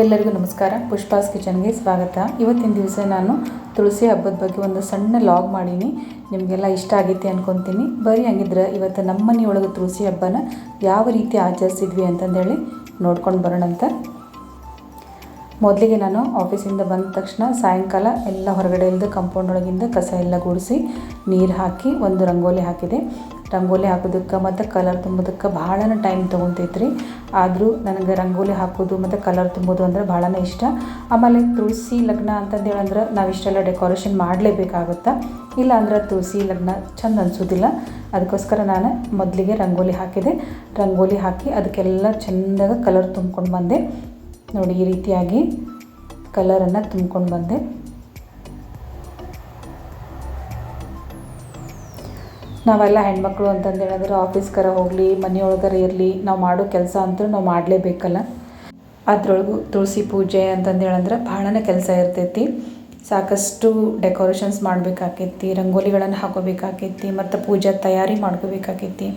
ಎಲ್ಲರಿಗೂ ನಮಸ್ಕಾರ. ಪುಷ್ಪಾಸ್ ಕಿಚನ್ಗೆ ಸ್ವಾಗತ. ಇವತ್ತಿನ ದಿವಸ ನಾನು ತುಳಸಿ ಹಬ್ಬದ ಬಗ್ಗೆ ಒಂದು ಸಣ್ಣ ಲಾಗ್ ಮಾಡೀನಿ. ನಿಮಗೆಲ್ಲ ಇಷ್ಟ ಆಗೈತೆ ಅನ್ಕೊತೀನಿ. ಬರೀ ಹಂಗಿದ್ರೆ ಇವತ್ತು ನಮ್ಮ ಮನೆಯೊಳಗೆ ತುಳಸಿ ಹಬ್ಬನ ಯಾವ ರೀತಿ ಆಚರಿಸಿದ್ವಿ ಅಂತಂದೇಳಿ ನೋಡ್ಕೊಂಡು ಬರೋಣಂತ. ಮೊದಲಿಗೆ ನಾನು ಆಫೀಸಿಂದ ಬಂದ ತಕ್ಷಣ ಸಾಯಂಕಾಲ ಎಲ್ಲ ಹೊರಗಡೆ ಇಲ್ಲದೆ ಕಂಪೌಂಡ್ ಒಳಗಿಂದ ಕಸ ಎಲ್ಲ ಗುಡಿಸಿ ನೀರು ಹಾಕಿ ಒಂದು ರಂಗೋಲಿ ಹಾಕಿದೆ. ರಂಗೋಲಿ ಹಾಕೋದಕ್ಕೆ ಮತ್ತು ಕಲರ್ ತುಂಬೋದಕ್ಕೆ ಭಾಳನ ಟೈಮ್ ತೊಗೊತೈತ್ರಿ. ಆದರೂ ನನಗೆ ರಂಗೋಲಿ ಹಾಕೋದು ಮತ್ತು ಕಲರ್ ತುಂಬೋದು ಅಂದರೆ ಭಾಳನೇ ಇಷ್ಟ. ಆಮೇಲೆ ತುಳಸಿ ಲಗ್ನ ಅಂತಂದೇಳಂದ್ರೆ ನಾವು ಇಷ್ಟೆಲ್ಲ ಡೆಕೋರೇಷನ್ ಮಾಡಲೇಬೇಕಾಗುತ್ತಾ. ಇಲ್ಲ ಅಂದ್ರೆ ತುಳಸಿ ಲಗ್ನ ಚಂದ ಅನಿಸೋದಿಲ್ಲ. ಅದಕ್ಕೋಸ್ಕರ ನಾನು ಮೊದಲಿಗೆ ರಂಗೋಲಿ ಹಾಕಿದೆ. ರಂಗೋಲಿ ಹಾಕಿ ಅದಕ್ಕೆಲ್ಲ ಚೆಂದಾಗ ಕಲರ್ ತುಂಬ್ಕೊಂಡು ಬಂದೆ. ನೋಡಿ ಈ ರೀತಿಯಾಗಿ ಕಲರನ್ನು ತುಂಬ್ಕೊಂಡು ಬಂದೆ. ನಾವೆಲ್ಲ ಹೆಣ್ಮಕ್ಳು ಅಂತಂದು ಹೇಳಿದ್ರೆ ಆಫೀಸ್ಗಾರ ಹೋಗಲಿ, ಮನೆಯೊಳಗರ ಇರಲಿ, ನಾವು ಮಾಡೋ ಕೆಲಸ ಅಂತೂ ನಾವು ಮಾಡಲೇಬೇಕಲ್ಲ. ಅದ್ರೊಳಗೂ ತುಳಸಿ ಪೂಜೆ ಅಂತಂದು ಹೇಳಂದ್ರೆ ಭಾಳನೇ ಕೆಲಸ ಇರ್ತೈತಿ. ಸಾಕಷ್ಟು ಡೆಕೋರೇಷನ್ಸ್ ಮಾಡಬೇಕಾಕೈತಿ, ರಂಗೋಲಿಗಳನ್ನು ಹಾಕೋಬೇಕಾಕೈತಿ, ಮತ್ತು ಪೂಜೆ ತಯಾರಿ ಮಾಡ್ಕೋಬೇಕಾಕೈತಿ.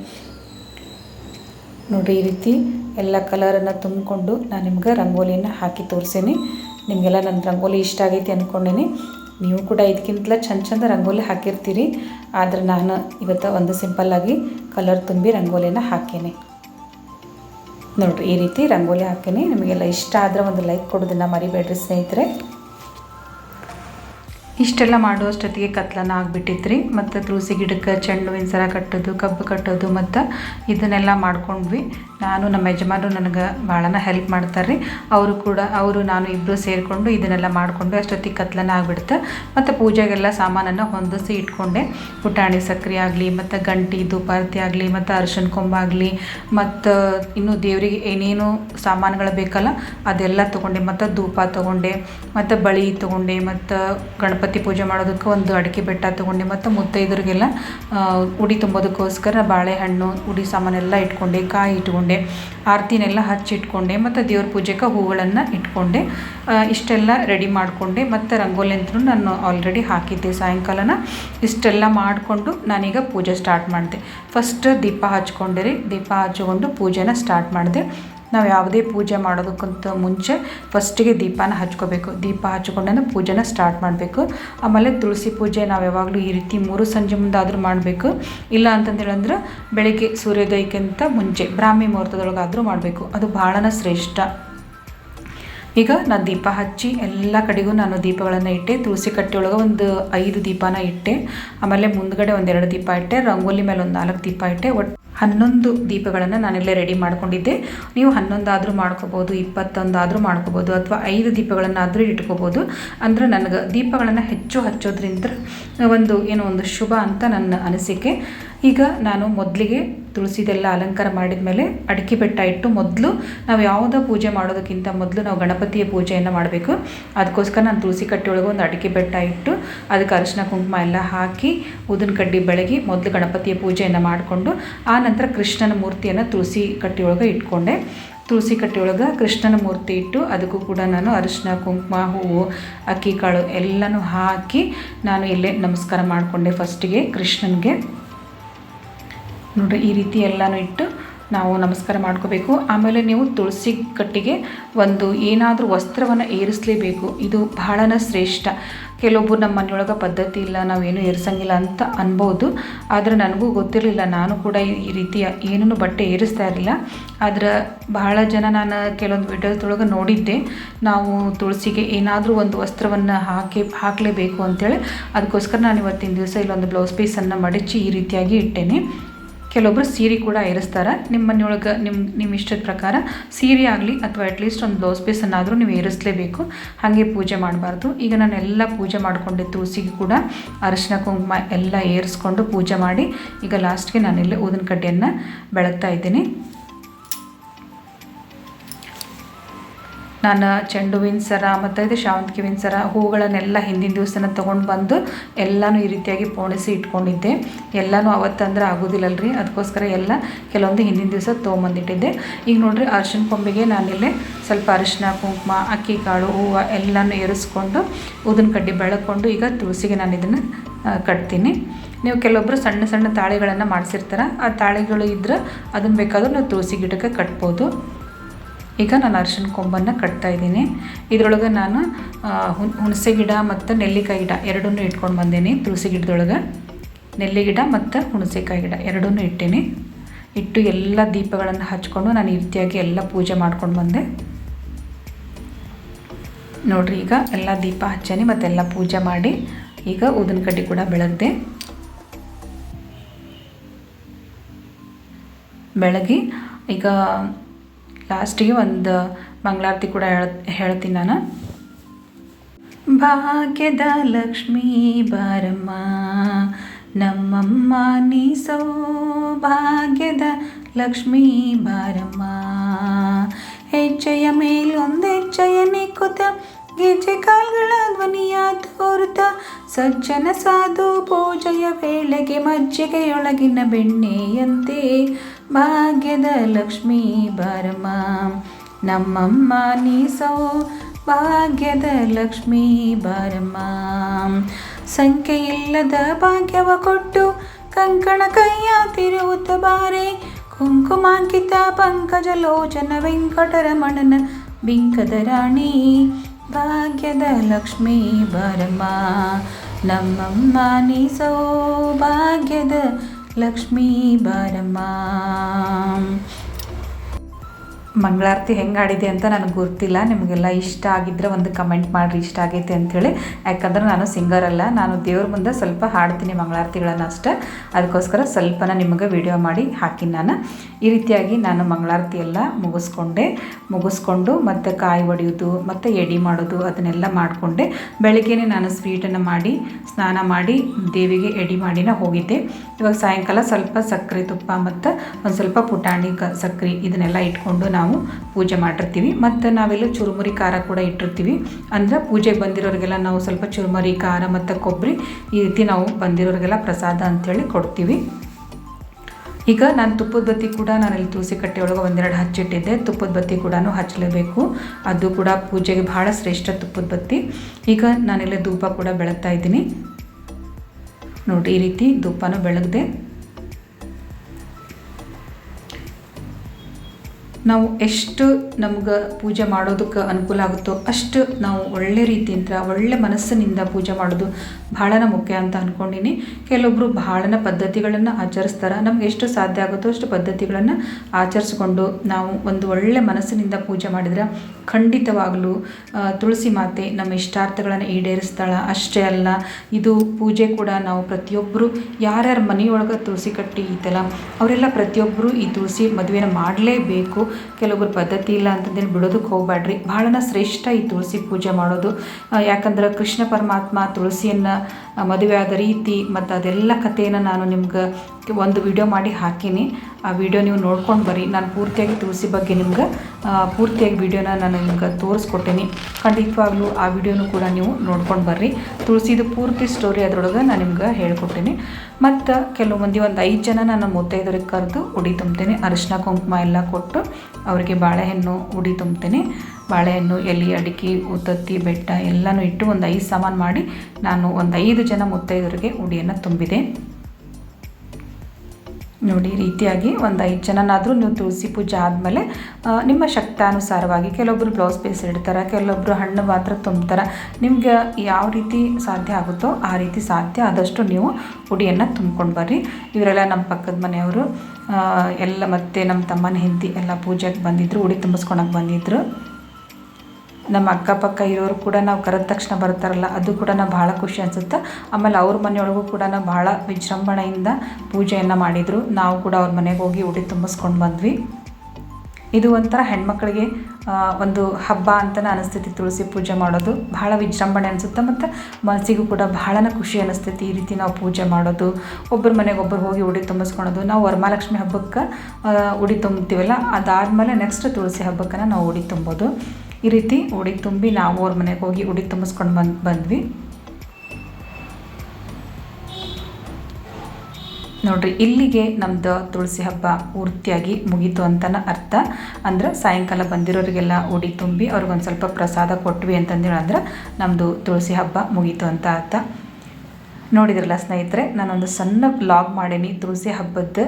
ನೋಡಿ ಈ ರೀತಿ ಎಲ್ಲ ಕಲರನ್ನು ತುಂಬಿಕೊಂಡು ನಾನು ನಿಮ್ಗೆ ರಂಗೋಲಿಯನ್ನು ಹಾಕಿ ತೋರಿಸೇನೆ. ನಿಮಗೆಲ್ಲ ನನ್ನ ರಂಗೋಲಿ ಇಷ್ಟ ಆಗೈತಿ ಅಂದ್ಕೊಂಡೇನಿ ನೀವು ಕೂಡ ಇದಕ್ಕಿಂತಲ ಚಂದ ಚಂದ ರಂಗೋಲಿ ಹಾಕಿರ್ತೀರಿ. ಆದರೆ ನಾನು ಇವತ್ತು ಒಂದು ಸಿಂಪಲ್ಲಾಗಿ ಕಲರ್ ತುಂಬಿ ರಂಗೋಲಿನ ಹಾಕೇನೆ. ನೋಡಿರಿ, ಈ ರೀತಿ ರಂಗೋಲಿ ಹಾಕೇನೆ. ನಿಮಗೆಲ್ಲ ಇಷ್ಟ ಆದರೆ ಒಂದು ಲೈಕ್ ಕೊಡೋದನ್ನು ಮರಿಬೇಡ್ರಿ ಸ್ನೇಹಿತರೆ. ಇಷ್ಟೆಲ್ಲ ಮಾಡುವಷ್ಟೊತ್ತಿಗೆ ಕತ್ಲನ ಆಗಿಬಿಟ್ಟಿತ್ರಿ. ಮತ್ತು ತುಳಸಿ ಗಿಡಕ್ಕೆ ಚೆಂಡು ಹೂವಿನ ಸರ ಕಟ್ಟೋದು, ಕಬ್ಬು ಕಟ್ಟೋದು ಮತ್ತು ಇದನ್ನೆಲ್ಲ ಮಾಡ್ಕೊಂಡ್ವಿ. ನಾನು ನಮ್ಮ ಯಜಮಾನರು ನನಗೆ ಭಾಳನ ಹೆಲ್ಪ್ ಮಾಡ್ತಾರೆ ರೀ ಅವರು ಕೂಡ, ಅವರು, ನಾನು ಇಬ್ಬರು ಸೇರಿಕೊಂಡು ಇದನ್ನೆಲ್ಲ ಮಾಡಿಕೊಂಡು ಅಷ್ಟೊತ್ತಿಗೆ ಕತ್ಲನ ಆಗಿಬಿಡುತ್ತೆ. ಮತ್ತು ಪೂಜೆಗೆಲ್ಲ ಸಾಮಾನನ್ನು ಹೊಂದಿಸಿ ಇಟ್ಕೊಂಡೆ. ಪುಟಾಣಿ ಸಕ್ಕರೆ ಆಗಲಿ, ಮತ್ತು ಗಂಟಿ, ಧೂಪಾರತಿ ಆಗಲಿ, ಮತ್ತು ಅರಿಶಿನ ಕೊಂಬಾಗಲಿ ಮತ್ತು ಇನ್ನು ದೇವರಿಗೆ ಏನೇನು ಸಾಮಾನುಗಳು ಬೇಕಲ್ಲ, ಅದೆಲ್ಲ ತೊಗೊಂಡೆ. ಮತ್ತು ಧೂಪ ತೊಗೊಂಡೆ, ಮತ್ತು ಬಳಿ ತೊಗೊಂಡೆ, ಮತ್ತು ಗಣಪತಿ ಪೂಜೆ ಮಾಡೋದಕ್ಕೆ ಒಂದು ಅಡಿಕೆ ಬೆಟ್ಟ ತೊಗೊಂಡೆ ಮತ್ತು ಮುತ್ತೈದರಿಗೆಲ್ಲ ಉಡಿ ತುಂಬೋದಕ್ಕೋಸ್ಕರ ಬಾಳೆಹಣ್ಣು, ಉಡಿ ಸಾಮಾನೆಲ್ಲ ಇಟ್ಕೊಂಡೆ, ಕಾಯಿ ಇಟ್ಕೊಂಡೆ, ಆರತಿನೆಲ್ಲ ಹಚ್ಚಿಟ್ಕೊಂಡೆ ಮತ್ತು ದೇವ್ರ ಪೂಜೆಗೆ ಹೂಗಳನ್ನು ಇಟ್ಕೊಂಡೆ. ಇಷ್ಟೆಲ್ಲ ರೆಡಿ ಮಾಡಿಕೊಂಡೆ ಮತ್ತು ರಂಗೋಲಿ ಅಂತೂ ನಾನು ಆಲ್ರೆಡಿ ಹಾಕಿದ್ದೆ. ಸಾಯಂಕಾಲನ ಇಷ್ಟೆಲ್ಲ ಮಾಡಿಕೊಂಡು ನಾನೀಗ ಪೂಜೆ ಸ್ಟಾರ್ಟ್ ಮಾಡಿದೆ. ಫಸ್ಟ್ ದೀಪ ಹಚ್ಕೊಂಡೆ ರೀ. ದೀಪ ಹಚ್ಕೊಂಡು ಪೂಜೆನ ಸ್ಟಾರ್ಟ್ ಮಾಡಿದೆ. ನಾವು ಯಾವುದೇ ಪೂಜೆ ಮಾಡೋದಕ್ಕಿಂತ ಮುಂಚೆ ಫಸ್ಟಿಗೆ ದೀಪನ ಹಚ್ಕೋಬೇಕು. ದೀಪ ಹಚ್ಕೊಂಡೇ ಪೂಜೆನ ಸ್ಟಾರ್ಟ್ ಮಾಡಬೇಕು. ಆಮೇಲೆ ತುಳಸಿ ಪೂಜೆ ನಾವು ಯಾವಾಗಲೂ ಈ ರೀತಿ ಮೂರು ಸಂಜೆ ಮುಂದಾದರೂ ಮಾಡಬೇಕು. ಇಲ್ಲ ಅಂತಂದೇಳಂದ್ರೆ ಬೆಳಗ್ಗೆ ಸೂರ್ಯೋದಯಕ್ಕಿಂತ ಮುಂಚೆ ಬ್ರಾಹ್ಮಿ ಮುಹೂರ್ತದೊಳಗಾದರೂ ಮಾಡಬೇಕು. ಅದು ಭಾಳನ ಶ್ರೇಷ್ಠ. ಈಗ ನಾನು ದೀಪ ಹಚ್ಚಿ ಎಲ್ಲ ಕಡೆಗೂ ನಾನು ದೀಪಗಳನ್ನು ಇಟ್ಟೆ. ತುಳಸಿ ಕಟ್ಟೆಯೊಳಗೆ ಒಂದು ಐದು ದೀಪನ ಇಟ್ಟೆ. ಆಮೇಲೆ ಮುಂದ್ಗಡೆ ಒಂದೆರಡು ದೀಪ ಇಟ್ಟೆ. ರಂಗೋಲಿ ಮೇಲೆ ಒಂದು ನಾಲ್ಕು ದೀಪ ಇಟ್ಟೆ. ಒಟ್ಟು ಹನ್ನೊಂದು ದೀಪಗಳನ್ನು ನಾನಿಲ್ಲೇ ರೆಡಿ ಮಾಡ್ಕೊಂಡಿದ್ದೆ. ನೀವು ಹನ್ನೊಂದಾದರೂ ಮಾಡ್ಕೋಬೋದು, ಇಪ್ಪತ್ತೊಂದಾದರೂ ಮಾಡ್ಕೋಬೋದು, ಅಥವಾ ಐದು ದೀಪಗಳನ್ನಾದರೂ ಇಟ್ಕೋಬೋದು. ಅಂದರೆ ನನಗೆ ದೀಪಗಳನ್ನು ಹೆಚ್ಚು ಹಚ್ಚೋದ್ರಿಂದ ಒಂದು ಏನೋ ಒಂದು ಶುಭ ಅಂತ ನನ್ನ ಅನಿಸಿಕೆ. ಈಗ ನಾನು ಮೊದಲಿಗೆ ತುಳಸಿದೆಲ್ಲ ಅಲಂಕಾರ ಮಾಡಿದ ಮೇಲೆ ಅಡಿಕೆ ಬೆಟ್ಟ ಇಟ್ಟು ಮೊದಲು ನಾವು ಯಾವುದೋ ಪೂಜೆ ಮಾಡೋದಕ್ಕಿಂತ ಮೊದಲು ನಾವು ಗಣಪತಿಯ ಪೂಜೆಯನ್ನು ಮಾಡಬೇಕು. ಅದಕ್ಕೋಸ್ಕರ ನಾನು ತುಳಸಿ ಕಟ್ಟೆಯೊಳಗೆ ಒಂದು ಅಡಿಕೆ ಬೆಟ್ಟ ಇಟ್ಟು ಅದಕ್ಕೆ ಅರಿಶಿನ ಕುಂಕುಮ ಎಲ್ಲ ಹಾಕಿ ಊದಿನ ಕಡ್ಡಿ ಬೆಳಗಿ ಮೊದಲು ಗಣಪತಿಯ ಪೂಜೆಯನ್ನು ಮಾಡಿಕೊಂಡು ಆ ನಂತರ ಕೃಷ್ಣನ ಮೂರ್ತಿಯನ್ನು ತುಳಸಿ ಕಟ್ಟೆಯೊಳಗೆ ಇಟ್ಕೊಂಡೆ. ತುಳಸಿ ಕಟ್ಟೆಯೊಳಗೆ ಕೃಷ್ಣನ ಮೂರ್ತಿ ಇಟ್ಟು ಅದಕ್ಕೂ ಕೂಡ ನಾನು ಅರಿಶಿನ ಕುಂಕುಮ, ಹೂವು, ಅಕ್ಕಿ, ಕಾಳು ಎಲ್ಲನೂ ಹಾಕಿ ನಾನು ಇಲ್ಲೇ ನಮಸ್ಕಾರ ಮಾಡಿಕೊಂಡೆ ಫಸ್ಟಿಗೆ ಕೃಷ್ಣನಿಗೆ. ನೋಡಿರಿ ಈ ರೀತಿ ಎಲ್ಲನೂ ಇಟ್ಟು ನಾವು ನಮಸ್ಕಾರ ಮಾಡ್ಕೋಬೇಕು. ಆಮೇಲೆ ನೀವು ತುಳಸಿ ಕಟ್ಟಿಗೆ ಒಂದು ಏನಾದರೂ ವಸ್ತ್ರವನ್ನು ಏರಿಸಲೇಬೇಕು. ಇದು ಬಹಳನ ಶ್ರೇಷ್ಠ. ಕೆಲವೊಬ್ಬರು ನಮ್ಮ ಮನೆಯೊಳಗೆ ಪದ್ಧತಿ ಇಲ್ಲ ನಾವೇನು ಏರಿಸಂಗಿಲ್ಲ ಅಂತ ಅನ್ಬೋದು. ಆದರೆ ನನಗೂ ಗೊತ್ತಿರಲಿಲ್ಲ, ನಾನು ಕೂಡ ಈ ರೀತಿಯ ಏನೂ ಬಟ್ಟೆ ಏರಿಸ್ತಾ ಇರಲಿಲ್ಲ. ಆದ್ರೆ ಬಹಳ ಜನ ನಾನು ಕೆಲವೊಂದು ವಿಡಿಯೋದೊಳಗೆ ನೋಡಿದ್ದೆ. ನಾವು ತುಳಸಿಗೆ ಏನಾದರೂ ಒಂದು ವಸ್ತ್ರವನ್ನು ಹಾಕಿ, ಹಾಕಲೇಬೇಕು ಅಂತೇಳಿ. ಅದಕ್ಕೋಸ್ಕರ ನಾನು ಇವತ್ತಿನ ದಿವಸ ಇಲ್ಲೊಂದು ಬ್ಲೌಸ್ ಪೀಸನ್ನು ಮಡಚಿ ಈ ರೀತಿಯಾಗಿ ಇಟ್ಟೇನೆ. ಕೆಲವೊಬ್ಬರು ಸೀರೆ ಕೂಡ ಏರಿಸ್ತಾರೆ ನಿಮ್ಮ ಮನೆಯೊಳಗೆ ನಿಮ್ಮ ನಿಮ್ಮ ಇಷ್ಟದ ಪ್ರಕಾರ ಸೀರೆ ಆಗಲಿ ಅಥವಾ ಅಟ್ಲೀಸ್ಟ್ ಒಂದು ಬ್ಲೌಸ್ ಪೀಸನ್ನಾದರೂ ನೀವು ಏರಿಸಲೇಬೇಕು ಹಾಗೆ ಪೂಜೆ ಮಾಡಬಾರ್ದು. ಈಗ ನಾನು ಎಲ್ಲ ಪೂಜೆ ಮಾಡಿಕೊಂಡೆ ತುಳಸಿಗೆ ಕೂಡ ಅರಿಶಿನ, ಕುಂಕುಮ ಎಲ್ಲ ಏರಿಸ್ಕೊಂಡು ಪೂಜೆ ಮಾಡಿ ಈಗ ಲಾಸ್ಟ್ಗೆ ನಾನಿಲ್ಲಿ ಊದಿನ ಕಡ್ಡಿಯನ್ನು ಬೆಳಗ್ತಾ ಇದ್ದೀನಿ. ನಾನು ಚೆಂಡು ಹೂವಿನ ಸರ ಮತ್ತು ಇದು ಶಾವಂತಿಗೆ ಹೂವಿನ ಸರ ಹೂಗಳನ್ನೆಲ್ಲ ಹಿಂದಿನ ದಿವಸನ ತೊಗೊಂಡು ಬಂದು ಎಲ್ಲನೂ ಈ ರೀತಿಯಾಗಿ ಪೋಣಿಸಿ ಇಟ್ಕೊಂಡಿದ್ದೆ. ಎಲ್ಲನೂ ಅವತ್ತಂದ್ರೆ ಆಗೋದಿಲ್ಲಲ್ರಿ. ಅದಕ್ಕೋಸ್ಕರ ಎಲ್ಲ ಕೆಲವೊಂದು ಹಿಂದಿನ ದಿವಸ ತೊಗೊಂಬಂದಿಟ್ಟಿದ್ದೆ. ಈಗ ನೋಡಿರಿ ಅರ್ಶಿನ ಕೊಂಬೆಗೆ ನಾನಿಲ್ಲೇ ಸ್ವಲ್ಪ ಅರಿಶಿನ ಕುಂಕುಮ, ಅಕ್ಕಿ, ಕಾಳು, ಹೂವು ಎಲ್ಲನೂ ಏರಿಸ್ಕೊಂಡು ಉದಿನ ಕಡ್ಡಿ ಬೆಳಕೊಂಡು ಈಗ ತುಳಸಿಗೆ ನಾನು ಇದನ್ನು ಕಟ್ತೀನಿ. ನೀವು ಕೆಲವೊಬ್ಬರು ಸಣ್ಣ ಸಣ್ಣ ತಾಳಿಗಳನ್ನು ಮಾಡಿಸಿರ್ತಾರೆ. ಆ ತಾಳಿಗಳು ಇದ್ದರೆ ಅದನ್ನು ಬೇಕಾದರೂ ನಾವು ತುಳಸಿ ಗಿಡಕ್ಕೆ ಕಟ್ಬೋದು. ಈಗ ನಾನು ಅರಿಶಿನ ಕೊಂಬನ್ನು ಕಟ್ತಾ ಇದ್ದೀನಿ. ಇದರೊಳಗೆ ನಾನು ಹುಣ್- ಹುಣಸೆ ಗಿಡ ಮತ್ತು ನೆಲ್ಲಿಕಾಯಿ ಗಿಡ ಎರಡನ್ನೂ ಇಟ್ಕೊಂಡು ಬಂದೇನಿ. ತುಳಸಿ ಗಿಡದೊಳಗೆ ನೆಲ್ಲಿ ಗಿಡ ಮತ್ತು ಹುಣಸೆಕಾಯಿ ಗಿಡ ಎರಡನ್ನೂ ಇಟ್ಟೇನಿ. ಇಟ್ಟು ಎಲ್ಲ ದೀಪಗಳನ್ನು ಹಚ್ಕೊಂಡು ನಾನು ಈ ರೀತಿಯಾಗಿ ಎಲ್ಲ ಪೂಜೆ ಮಾಡ್ಕೊಂಡು ಬಂದೆ. ನೋಡ್ರಿ, ಈಗ ಎಲ್ಲ ದೀಪ ಹಚ್ಚೇನಿ ಮತ್ತೆಲ್ಲ ಪೂಜೆ ಮಾಡಿ ಈಗ ಊದಿನ ಕಡ್ಡಿ ಕೂಡ ಬೆಳಗ್ದೆ. ಬೆಳಗ್ಗೆ ಈಗ ಲಾಸ್ಟಿಗೆ ಒಂದು ಮಂಗಳಾರತಿ ಕೂಡ ಹೇಳ, ಹೇಳ್ತೀನಿ ನಾನು. ಭಾಗ್ಯದ ಲಕ್ಷ್ಮೀ ಬಾರಮ್ಮ, ನಮ್ಮಮ್ಮ ನೀ ಭಾಗ್ಯದ ಲಕ್ಷ್ಮೀ ಬಾರಮ್ಮ. ಹೆಜ್ಜೆಯ ಮೇಲೊಂದು ಹೆಜ್ಜೆಯ ಕುತ ಗೆಜ್ಜೆ ಕಾಲ್ಗಳ ಧ್ವನಿಯ ತೋರುತ್ತ ಸಜ್ಜನ ಸಾಧು ಪೂಜೆಯ ವೇಳೆಗೆ ಮಜ್ಜಿಗೆಯೊಳಗಿನ ಬೆಣ್ಣೆಯಂತೆ ಭಾಗ್ಯದ ಲಕ್ಷ್ಮೀ ಬಾರಮ್ಮ ನಮ್ಮಮ್ಮ ನೀಸೋ ಭಾಗ್ಯದ ಲಕ್ಷ್ಮೀ ಬಾರಮ್ಮ ಸಂಖ್ಯೆಯಿಲ್ಲದ ಭಾಗ್ಯವ ಕೊಟ್ಟು ಕಂಕಣ ಕೈಯ ತಿರುವುತ್ತ ಬಾರೆ. ಕುಂಕುಮಾಂಕಿತ ಪಂಕಜಲೋಚನ ವೆಂಕಟರಮಣನ ಬಿಂಕದ ರಾಣಿ ಭಾಗ್ಯದ ಲಕ್ಷ್ಮೀ ಬಾರಮ್ಮ ನಮ್ಮಮ್ಮ ನೀಸೋ ಭಾಗ್ಯದ लक्ष्मीबरमा ಮಂಗಳಾರತಿ ಹೆಂಗೆ ಆಡಿದೆ ಅಂತ ನನಗೆ ಗೊತ್ತಿಲ್ಲ. ನಿಮಗೆಲ್ಲ ಇಷ್ಟ ಆಗಿದ್ದರೆ ಒಂದು ಕಮೆಂಟ್ ಮಾಡಿರಿ, ಇಷ್ಟ ಆಗೈತೆ ಅಂಥೇಳಿ ಯಾಕಂದ್ರೆ ನಾನು ಸಿಂಗರ್ ಅಲ್ಲ, ನಾನು ದೇವ್ರ ಮುಂದೆ ಸ್ವಲ್ಪ ಹಾಡ್ತೀನಿ ಮಂಗಳಾರತಿಗಳನ್ನು ಅಷ್ಟೇ. ಅದಕ್ಕೋಸ್ಕರ ಸ್ವಲ್ಪನ ನಿಮಗೆ ವಿಡಿಯೋ ಮಾಡಿ ಹಾಕಿ ನಾನು. ಈ ರೀತಿಯಾಗಿ ನಾನು ಮಂಗಳಾರತಿ ಎಲ್ಲ ಮುಗಿಸ್ಕೊಂಡೆ. ಮುಗಿಸ್ಕೊಂಡು ಮತ್ತು ಕಾಯಿ ಒಡೆಯೋದು, ಮತ್ತು ಎಡಿ ಮಾಡೋದು, ಅದನ್ನೆಲ್ಲ ಮಾಡಿಕೊಂಡೆ. ಬೆಳಗ್ಗೆನೇ ನಾನು ಸ್ವೀಟನ್ನು ಮಾಡಿ, ಸ್ನಾನ ಮಾಡಿ, ದೇವಿಗೆ ಎಡಿ ಮಾಡಿನ ಹೋಗಿದ್ದೆ. ಇವಾಗ ಸಾಯಂಕಾಲ ಸ್ವಲ್ಪ ಸಕ್ಕರೆ ತುಪ್ಪ ಮತ್ತು ಒಂದು ಸ್ವಲ್ಪ ಪುಟಾಣಿ ಕ, ಸಕ್ಕರೆ ಇದನ್ನೆಲ್ಲ ಇಟ್ಕೊಂಡು ನಾವು ಪೂಜೆ ಮಾಡಿರ್ತೀವಿ. ಮತ್ತು ನಾವೆಲ್ಲ ಚುರುಮುರಿ ಖಾರ ಕೂಡ ಇಟ್ಟಿರ್ತೀವಿ. ಅಂದ್ರೆ ಪೂಜೆಗೆ ಬಂದಿರೋರಿಗೆಲ್ಲ ನಾವು ಸ್ವಲ್ಪ ಚುರುಮುರಿ, ಖಾರ ಮತ್ತು ಕೊಬ್ಬರಿ ಈ ರೀತಿ ನಾವು ಬಂದಿರೋರಿಗೆಲ್ಲ ಪ್ರಸಾದ ಅಂಥೇಳಿ ಕೊಡ್ತೀವಿ. ಈಗ ನಾನು ತುಪ್ಪದ ಬತ್ತಿ ಕೂಡ ನಾನಲ್ಲಿ ತುಳಸಿ ಕಟ್ಟೆ ಒಳಗೆ ಒಂದೆರಡು ಹಚ್ಚಿಟ್ಟಿದ್ದೆ. ತುಪ್ಪದ ಬತ್ತಿ ಕೂಡ ಹಚ್ಚಲೇಬೇಕು. ಅದು ಕೂಡ ಪೂಜೆಗೆ ಭಾಳ ಶ್ರೇಷ್ಠ ತುಪ್ಪದ ಬತ್ತಿ. ಈಗ ನಾನೆಲ್ಲ ಧೂಪ ಕೂಡ ಬೆಳಗ್ತಾ ಇದ್ದೀನಿ. ನೋಡಿ ಈ ರೀತಿ ಧೂಪನೂ ಬೆಳಗ್ದೆ. ನಾವು ಎಷ್ಟು ನಮ್ಗೆ ಪೂಜೆ ಮಾಡೋದಕ್ಕೆ ಅನುಕೂಲ ಆಗುತ್ತೋ ಅಷ್ಟು ನಾವು ಒಳ್ಳೆ ರೀತಿಯಿಂದ, ಒಳ್ಳೆ ಮನಸ್ಸಿನಿಂದ ಪೂಜೆ ಮಾಡೋದು ಭಾಳನ ಮುಖ್ಯ ಅಂತ ಅಂದ್ಕೊಂಡಿನಿ ಕೆಲವೊಬ್ಬರು ಭಾಳನ ಪದ್ಧತಿಗಳನ್ನು ಆಚರಿಸ್ತಾರೆ. ನಮ್ಗೆ ಎಷ್ಟು ಸಾಧ್ಯ ಆಗುತ್ತೋ ಅಷ್ಟು ಪದ್ಧತಿಗಳನ್ನು ಆಚರಿಸ್ಕೊಂಡು ನಾವು ಒಂದು ಒಳ್ಳೆ ಮನಸ್ಸಿನಿಂದ ಪೂಜೆ ಮಾಡಿದರೆ ಖಂಡಿತವಾಗಲೂ ತುಳಸಿ ಮಾತೆ ನಮ್ಮ ಇಷ್ಟಾರ್ಥಗಳನ್ನು ಈಡೇರಿಸ್ತಾಳೆ. ಅಷ್ಟೇ ಅಲ್ಲ, ಇದು ಪೂಜೆ ಕೂಡ ನಾವು ಪ್ರತಿಯೊಬ್ಬರು ಯಾರ್ಯಾರ ಮನೆಯೊಳಗೆ ತುಳಸಿ ಕಟ್ಟಿ ಇತ್ತಲ್ಲ ಅವರೆಲ್ಲ ಪ್ರತಿಯೊಬ್ಬರು ಈ ತುಳಸಿ ಮದುವೆನ ಮಾಡಲೇಬೇಕು. ಕೆಲವೊಬ್ರು ಪದ್ಧತಿ ಇಲ್ಲ ಅಂತಂದೇಳಿ ಬಿಡೋದಕ್ಕೆ ಹೋಗ್ಬೇಡ್ರಿ ಬಹಳನ ಶ್ರೇಷ್ಠ ಈ ತುಳಸಿ ಪೂಜೆ ಮಾಡೋದು. ಯಾಕಂದ್ರೆ ಕೃಷ್ಣ ಪರಮಾತ್ಮ ತುಳಸಿಯನ್ನು ಮದುವೆ ಆದ ರೀತಿ ಮತ್ತು ಅದೆಲ್ಲ ಕಥೆಯನ್ನು ನಾನು ನಿಮ್ಗೆ ಒಂದು ವಿಡಿಯೋ ಮಾಡಿ ಹಾಕೀನಿ. ಆ ವಿಡಿಯೋ ನೀವು ನೋಡ್ಕೊಂಡು ಬರ್ರಿ. ನಾನು ಪೂರ್ತಿಯಾಗಿ ತುಳಸಿ ಬಗ್ಗೆ ನಿಮ್ಗೆ ಪೂರ್ತಿಯಾಗಿ ವಿಡಿಯೋನ ನಾನು ನಿಮ್ಗೆ ತೋರಿಸ್ಕೊಟ್ಟೇನಿ ಖಂಡಿತವಾಗ್ಲೂ ಆ ವಿಡಿಯೋನು ಕೂಡ ನೀವು ನೋಡ್ಕೊಂಡು ಬರ್ರಿ. ತುಳಸಿದು ಪೂರ್ತಿ ಸ್ಟೋರಿ ಅದರೊಳಗೆ ನಾನು ನಿಮ್ಗೆ ಹೇಳ್ಕೊಟ್ಟೇನಿ ಮತ್ತು ಕೆಲವು ಮಂದಿ ಒಂದು ಐದು ಜನ ನನ್ನ ಮುತ್ತೈದರಿಗೆ ಕರೆದು ಉಡಿ ತುಂಬ್ತೇನೆ. ಅರಿಶಿನ ಕುಂಕುಮ ಎಲ್ಲ ಕೊಟ್ಟು ಅವರಿಗೆ ಬಾಳೆಹಣ್ಣು ಉಡಿ ತುಂಬ್ತೇನೆ. ಬಾಳೆಹಣ್ಣು, ಎಲೆ, ಅಡಿಕೆ, ಉತ್ತತ್ತಿ, ಬೆಟ್ಟ ಎಲ್ಲನೂ ಇಟ್ಟು ಒಂದು ಐದು ಸಾಮಾನು ಮಾಡಿ ನಾನು ಒಂದು ಐದು ಜನ ಮುತ್ತೈದರಿಗೆ ಉಡಿಯನ್ನು ತುಂಬಿದೆ. ನೋಡಿ ರೀತಿಯಾಗಿ ಒಂದು ಐದು ಜನನಾದರೂ ನೀವು ತುಳಸಿ ಪೂಜೆ ಆದಮೇಲೆ ನಿಮ್ಮ ಶಕ್ತಾನುಸಾರವಾಗಿ ಕೆಲವೊಬ್ಬರು ಬ್ಲೌಸ್ ಪೀಸ್ ಇಡ್ತಾರೆ ಕೆಲವೊಬ್ಬರು ಹಣ್ಣು ಮಾತ್ರ ತುಂಬ್ತಾರೆ, ನಿಮಗೆ ಯಾವ ರೀತಿ ಸಾಧ್ಯ ಆಗುತ್ತೋ ಆ ರೀತಿ ಸಾಧ್ಯ ಆದಷ್ಟು ನೀವು ಉಡಿಯನ್ನು ತುಂಬ್ಕೊಂಡು ಬರ್ರಿ. ಇವರೆಲ್ಲ ನಮ್ಮ ಪಕ್ಕದ ಮನೆಯವರು ಎಲ್ಲ ಮತ್ತು ನಮ್ಮ ತಮ್ಮನ ಹೆಂಡತಿ ಎಲ್ಲ ಪೂಜೆಗೆ ಬಂದಿದ್ದರು ಉಡಿ ತುಂಬಿಸ್ಕೊಳಕ್ಕೆ ಬಂದಿದ್ದರು ನಮ್ಮ ಅಕ್ಕಪಕ್ಕ ಇರೋರು ಕೂಡ ನಾವು ಕರೆದ ತಕ್ಷಣ ಬರ್ತಾರಲ್ಲ, ಅದು ಕೂಡ ನಾವು ಭಾಳ ಖುಷಿ ಅನಿಸುತ್ತೆ. ಆಮೇಲೆ ಅವ್ರ ಮನೆಯೊಳಗೂ ಕೂಡ ನಾವು ಭಾಳ ವಿಜೃಂಭಣೆಯಿಂದ ಪೂಜೆಯನ್ನು ಮಾಡಿದರು. ನಾವು ಕೂಡ ಅವ್ರ ಮನೆಗೆ ಹೋಗಿ ಉಡಿ ತುಂಬಿಸ್ಕೊಂಡು ಬಂದ್ವಿ. ಇದು ಒಂಥರ ಹೆಣ್ಮಕ್ಳಿಗೆ ಒಂದು ಹಬ್ಬ ಅಂತಲೇ ಅನಿಸ್ತೈತಿ ತುಳಸಿ ಪೂಜೆ ಮಾಡೋದು. ಭಾಳ ವಿಜೃಂಭಣೆ ಅನಿಸುತ್ತೆ ಮತ್ತು ಮನಸ್ಸಿಗೂ ಕೂಡ ಭಾಳನ ಖುಷಿ ಅನಿಸ್ತೈತಿ ಈ ರೀತಿ ನಾವು ಪೂಜೆ ಮಾಡೋದು. ಒಬ್ಬರ ಮನೆಗೆ ಒಬ್ಬರು ಹೋಗಿ ಉಡಿ ತುಂಬಿಸ್ಕೊಳೋದು. ನಾವು ವರಮಹಾಲಕ್ಷ್ಮಿ ಹಬ್ಬಕ್ಕೆ ಉಡಿ ತುಂಬ್ತೀವಲ್ಲ, ಅದಾದಮೇಲೆ ನೆಕ್ಸ್ಟ್ ತುಳಸಿ ಹಬ್ಬಕ್ಕೆ ನಾವು ಉಡಿ ತುಂಬೋದು. ಈ ರೀತಿ ಉಡಿ ತುಂಬಿ ನಾವು ಅವ್ರ ಮನೆಗೆ ಹೋಗಿ ಉಡಿ ತುಂಬಿಸ್ಕೊಂಡು ಬಂದು, ಬಂದ್ವಿ. ನೋಡ್ರಿ, ಇಲ್ಲಿಗೆ ನಮ್ದು ತುಳಸಿ ಹಬ್ಬ ಪೂರ್ತಿಯಾಗಿ ಮುಗೀತು ಅಂತನ ಅರ್ಥ. ಅಂದ್ರೆ ಸಾಯಂಕಾಲ ಬಂದಿರೋರಿಗೆಲ್ಲ ಉಡಿ ತುಂಬಿ ಅವ್ರಿಗೊಂದು ಸ್ವಲ್ಪ ಪ್ರಸಾದ ಕೊಟ್ವಿ ಅಂತಂದೇಳಿ ಅಂದ್ರೆ ನಮ್ಮದು ತುಳಸಿ ಹಬ್ಬ ಮುಗೀತು ಅಂತ ಅರ್ಥ. ನೋಡಿದ್ರಲ್ಲ ಸ್ನೇಹಿತರೆ, ನಾನೊಂದು ಸಣ್ಣ ಬ್ಲಾಗ್ ಮಾಡೀನಿ, ತುಳಸಿ ಹಬ್ಬದ್ದು.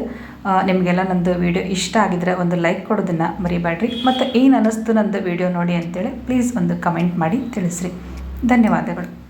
ನಿಮಗೆಲ್ಲ ನಂದು ವೀಡಿಯೋ ಇಷ್ಟ ಆಗಿದ್ರೆ ಒಂದು ಲೈಕ್ ಕೊಡೋದನ್ನು ಮರಿಬೇಡ್ರಿ. ಮತ್ತು ಏನು ಅನ್ನಿಸ್ತು ನಂದು ವೀಡಿಯೋ ನೋಡಿ ಅಂತೇಳಿ ಪ್ಲೀಸ್ ಒಂದು ಕಮೆಂಟ್ ಮಾಡಿ ತಿಳಿಸ್ರಿ. ಧನ್ಯವಾದಗಳು.